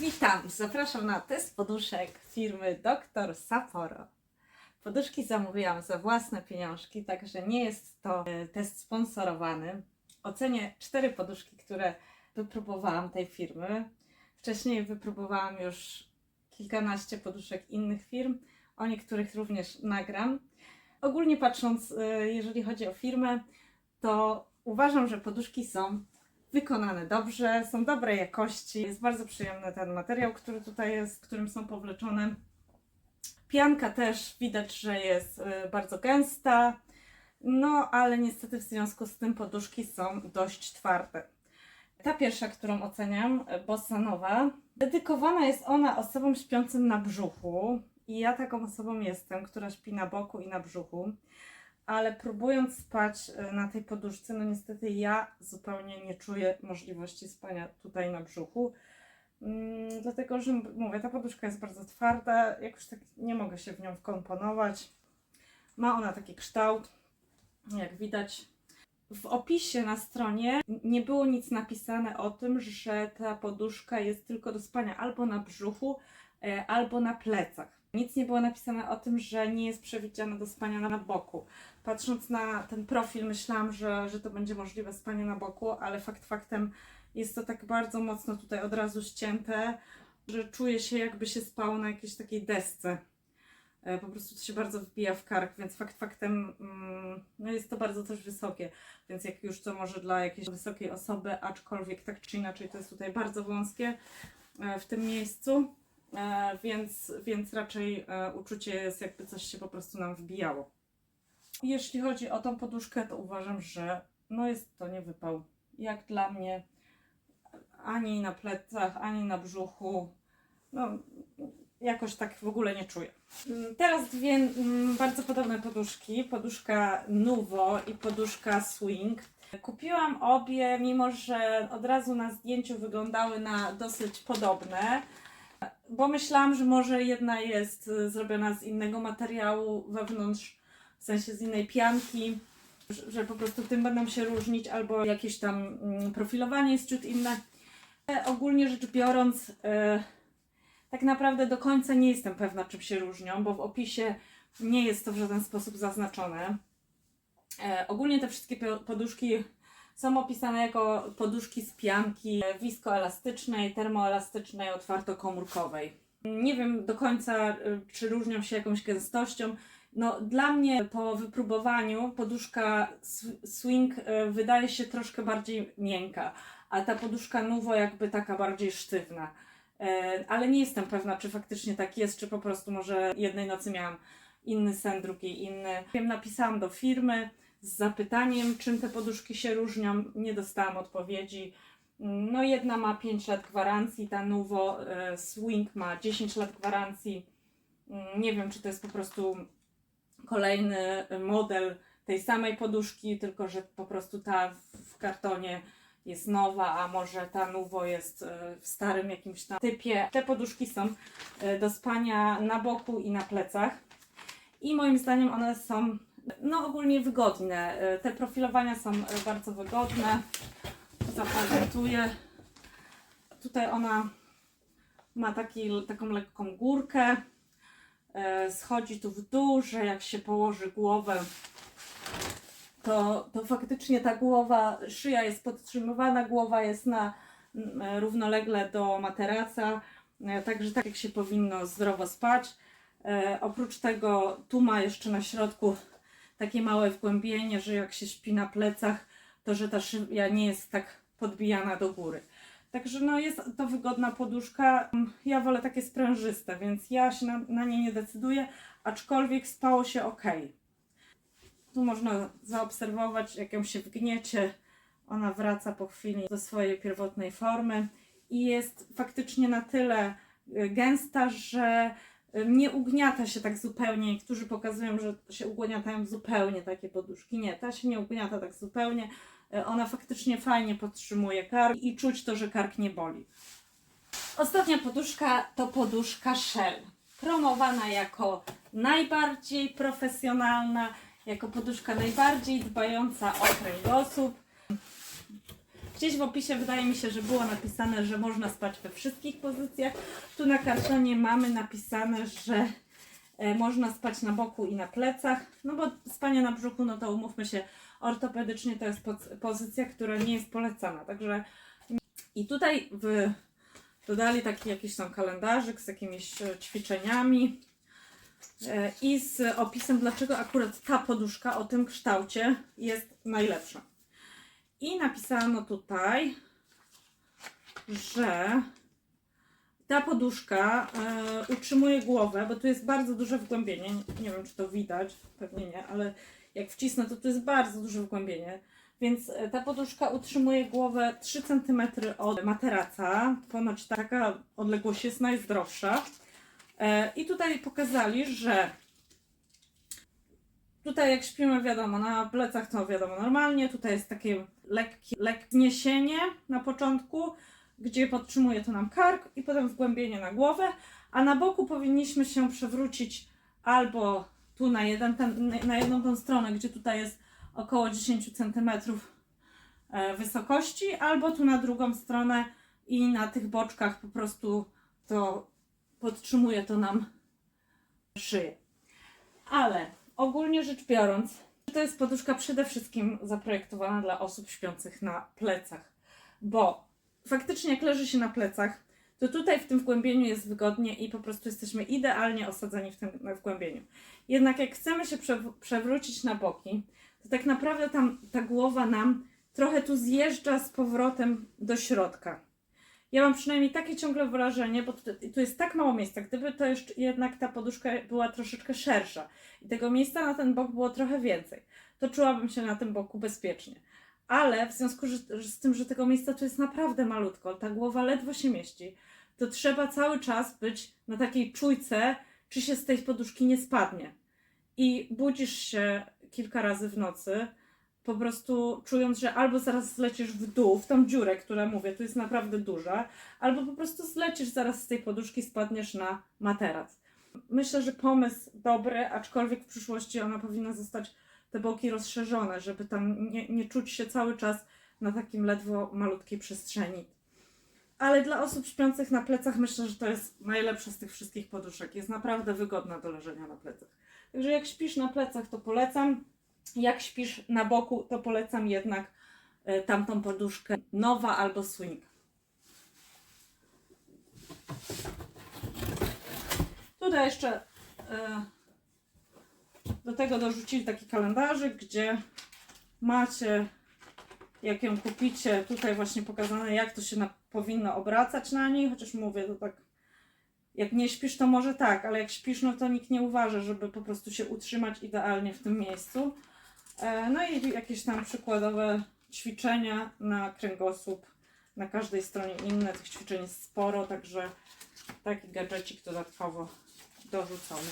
Witam, zapraszam na test poduszek firmy Dr. Sapporo. Poduszki zamówiłam za własne pieniążki, także nie jest to e, test sponsorowany. Ocenię cztery poduszki, które wypróbowałam tej firmy. Wcześniej wypróbowałam już kilkanaście poduszek innych firm, o niektórych również nagram. Ogólnie patrząc, e, jeżeli chodzi o firmę, to uważam, że poduszki są wykonane dobrze, są dobrej jakości. Jest bardzo przyjemny ten materiał, który tutaj jest, którym są powleczone. Pianka też widać, że jest y, bardzo gęsta, no ale niestety w związku z tym poduszki są dość twarde. Ta pierwsza, którą oceniam, y, Bossa Nowa, dedykowana jest ona osobom śpiącym na brzuchu i ja taką osobą jestem, która śpi na boku i na brzuchu ale próbując spać e, na tej poduszce, no niestety ja zupełnie nie czuję możliwości spania tutaj na brzuchu. Mm, dlatego, że mówię, ta poduszka jest bardzo twarda, jakoś tak nie mogę się w nią wkomponować. Ma ona taki kształt, jak widać. W opisie na stronie nie było nic napisane o tym, że ta poduszka jest tylko do spania albo na brzuchu, e, albo na plecach. Nic nie było napisane o tym, że nie jest przewidziana do spania na boku. Patrząc na ten profil, myślałam, że, że to będzie możliwe spanie na boku, ale fakt faktem jest to tak bardzo mocno tutaj od razu ścięte, że czuję się jakby się spało na jakiejś takiej desce. E, Po prostu to się bardzo wbija w kark, więc fakt faktem mm, no jest to bardzo też wysokie, więc jak już to może dla jakiejś wysokiej osoby, aczkolwiek tak czy inaczej to jest tutaj bardzo wąskie e, w tym miejscu, więc, więc raczej e, uczucie jest jakby coś się po prostu nam wbijało. Jeśli chodzi o tą poduszkę, to uważam, że no jest to nie wypał. Jak dla mnie, ani na plecach, ani na brzuchu. No, jakoś tak w ogóle nie czuję. Mm, Teraz dwie mm, bardzo podobne poduszki. Poduszka Nuvo i poduszka Swing. Kupiłam obie, mimo że od razu na zdjęciu wyglądały na dosyć podobne, bo myślałam, że może jedna jest y, zrobiona z innego materiału wewnątrz, w sensie z innej pianki, że, że po prostu tym będą się różnić, albo jakieś tam mm, profilowanie jest ciut inne. E, Ogólnie rzecz biorąc, e, tak naprawdę do końca nie jestem pewna, czym się różnią, bo w opisie nie jest to w żaden sposób zaznaczone. E, ogólnie te wszystkie po- poduszki są opisane jako poduszki z pianki wiskoelastycznej, termoelastycznej, otwartokomórkowej. Nie wiem do końca, e, czy różnią się jakąś gęstością. No, dla mnie po wypróbowaniu poduszka sw- Swing e, wydaje się troszkę bardziej miękka, a ta poduszka Nuvo jakby taka bardziej sztywna. E, Ale nie jestem pewna, czy faktycznie tak jest, czy po prostu może jednej nocy miałam inny sen, drugiej inny. Wiem, napisałam do firmy z zapytaniem, czym te poduszki się różnią. Nie dostałam odpowiedzi. No jedna ma 5 lat gwarancji, ta Nuvo e, Swing ma 10 lat gwarancji. Mm, Nie wiem, czy to jest po prostu kolejny model tej samej poduszki, tylko że po prostu ta w- kartonie jest nowa, a może ta Nuvo jest e, w starym jakimś tam typie. Te poduszki są e, do spania na boku i na plecach i moim zdaniem one są no ogólnie wygodne. E, Te profilowania są e, bardzo wygodne. Zaprezentuję. Tutaj ona ma taki, taką lekką górkę. E, Schodzi tu w dół, że jak się położy głowę, to, to faktycznie ta głowa, szyja jest podtrzymywana, głowa jest na równolegle do materaca, także tak jak się powinno zdrowo spać. Oprócz tego tu ma jeszcze na środku takie małe wgłębienie, że jak się śpi na plecach, to że ta szyja nie jest tak podbijana do góry. Także no jest to wygodna poduszka. Ja wolę takie sprężyste, więc ja się na, na nie nie decyduję, aczkolwiek spało się ok. Tu można zaobserwować, jak ją się wgniecie, ona wraca po chwili do swojej pierwotnej formy i jest faktycznie na tyle y, gęsta, że nie ugniata się tak zupełnie. Niektórzy pokazują, że się ugniatają zupełnie takie poduszki. Nie, ta się nie ugniata tak zupełnie. Y, Ona faktycznie fajnie podtrzymuje kark i czuć to, że kark nie boli. Ostatnia poduszka to poduszka Shell. Promowana jako najbardziej profesjonalna, jako poduszka najbardziej dbająca o kręgosłup. Gdzieś w opisie wydaje mi się, że było napisane, że można spać we wszystkich pozycjach. Tu na kartonie mamy napisane, że e, można spać na boku i na plecach. No bo spanie na brzuchu, no to umówmy się, ortopedycznie to jest poz- pozycja, która nie jest polecana. Także i tutaj w, dodali taki jakiś tam kalendarzyk z jakimiś e, ćwiczeniami e, i z opisem, dlaczego akurat ta poduszka o tym kształcie jest najlepsza. I napisano tutaj, że ta poduszka e, utrzymuje głowę, bo tu jest bardzo duże wgłębienie. Nie, nie wiem, czy to widać, pewnie nie, ale jak wcisnę, to tu jest bardzo duże wgłębienie. Więc e, ta poduszka utrzymuje głowę 3 cm od materaca. Ponoć taka odległość jest najzdrowsza. E, I tutaj pokazali, że tutaj jak śpimy, wiadomo, na plecach to wiadomo normalnie. Tutaj jest takie lekkie, lekkie zniesienie na początku, gdzie podtrzymuje to nam kark i potem wgłębienie na głowę. A na boku powinniśmy się przewrócić albo tu na, jeden, ten, na jedną tą stronę, gdzie tutaj jest około 10 cm e, wysokości, albo tu na drugą stronę i na tych boczkach po prostu to podtrzymuje to nam szyję. Ale ogólnie rzecz biorąc, to jest poduszka przede wszystkim zaprojektowana dla osób śpiących na plecach, bo faktycznie jak leży się na plecach, to tutaj w tym wgłębieniu jest wygodnie i po prostu jesteśmy idealnie osadzeni w tym wgłębieniu. Jednak jak chcemy się przew- przewrócić na boki, to tak naprawdę tam ta głowa nam trochę tu zjeżdża z powrotem do środka. Ja mam przynajmniej takie ciągle wrażenie, bo tu, jest tak mało miejsca. Gdyby to jeszcze jednak ta poduszka była troszeczkę szersza i tego miejsca na ten bok było trochę więcej, to czułabym się na tym boku bezpiecznie. Ale w związku z tym, że tego miejsca tu jest naprawdę malutko, ta głowa ledwo się mieści, to trzeba cały czas być na takiej czujce, czy się z tej poduszki nie spadnie. I budzisz się kilka razy w nocy, po prostu czując, że albo zaraz zlecisz w dół, w tą dziurę, która mówię, tu jest naprawdę duża, albo po prostu zlecisz zaraz z tej poduszki, spadniesz na materac. Myślę, że pomysł dobry, aczkolwiek w przyszłości ona powinna zostać te boki rozszerzone, żeby tam nie, nie czuć się cały czas na takim ledwo malutkiej przestrzeni. Ale dla osób śpiących na plecach myślę, że to jest najlepsza z tych wszystkich poduszek. Jest naprawdę wygodna do leżenia na plecach. Także jak śpisz na plecach, to polecam. Jak śpisz na boku, to polecam jednak e, tamtą poduszkę Nowa albo Swing. Tutaj jeszcze e, do tego dorzucili taki kalendarzyk, gdzie macie, jak ją kupicie, tutaj właśnie pokazane, jak to się na, powinno obracać na niej, chociaż mówię, to tak jak nie śpisz, to może tak, ale jak śpisz, no to nikt nie uważa, żeby po prostu się utrzymać idealnie w tym miejscu. E, No i jakieś tam przykładowe ćwiczenia na kręgosłup. Na każdej stronie inne, tych ćwiczeń jest sporo, także taki gadżecik dodatkowo dorzucony.